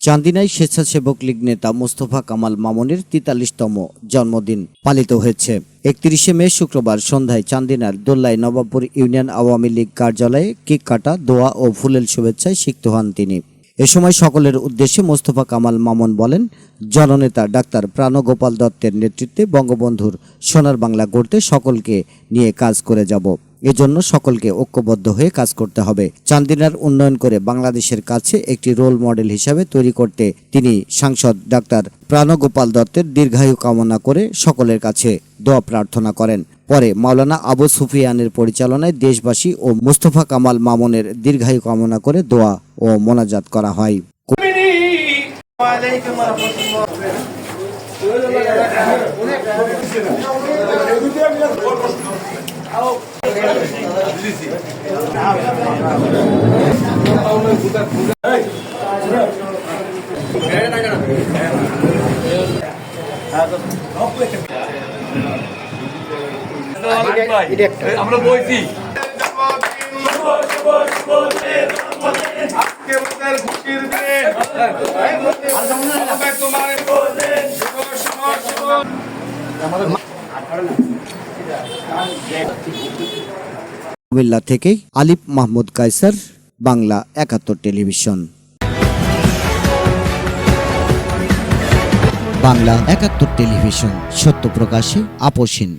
চান্দিনায় স্বেচ্ছাসেবক লীগ নেতা মোস্তফা কামাল মামুনের তেতাল্লিশতম জন্মদিন পালিত হয়েছে। একত্রিশে মে শুক্রবার সন্ধ্যায় চান্দিনার দোল্লাই নবাবপুর ইউনিয়ন আওয়ামী লীগ কার্যালয়ে কেক কাটা, দোয়া ও ফুলেল শুভেচ্ছায় সিক্ত হন তিনি। এ সময় সকলের উদ্দেশ্যে মোস্তফা কামাল মামুন বলেন, জননেতা ডাক্তার প্রাণগোপাল দত্তের নেতৃত্বে বঙ্গবন্ধুর সোনার বাংলা গড়তে সকলকে নিয়ে কাজ করে যাব। এজন্য সকলকে ঐক্যবদ্ধ হয়ে কাজ করতে হবে। চান্দিনার উন্নয়ন করে বাংলাদেশের কাছে একটি রোল মডেল হিসাবে তৈরি করতে তিনি সাংসদ ডাক্তার প্রাণগোপাল দত্তের দীর্ঘায়ু কামনা করে সকলের কাছে দোয়া প্রার্থনা করেন। পরে মাওলানা আবু সুফিয়ানের পরিচালনায় দেশবাসী ও মুস্তফা কামাল মামুনের দীর্ঘায়ু কামনা করে দোয়া ও মোনাজাত করা হয়। রহমতুল্লাহ আমরা বইছি আজকে আমাদের খুশির দিন তোমার শুভ কুমিল্লা থেকে আলিফ মাহমুদ কায়সার বাংলা একাত্তর টেলিভিশন। বাংলা একাত্তর টেলিভিশন সত্য প্রকাশে আপোষহীন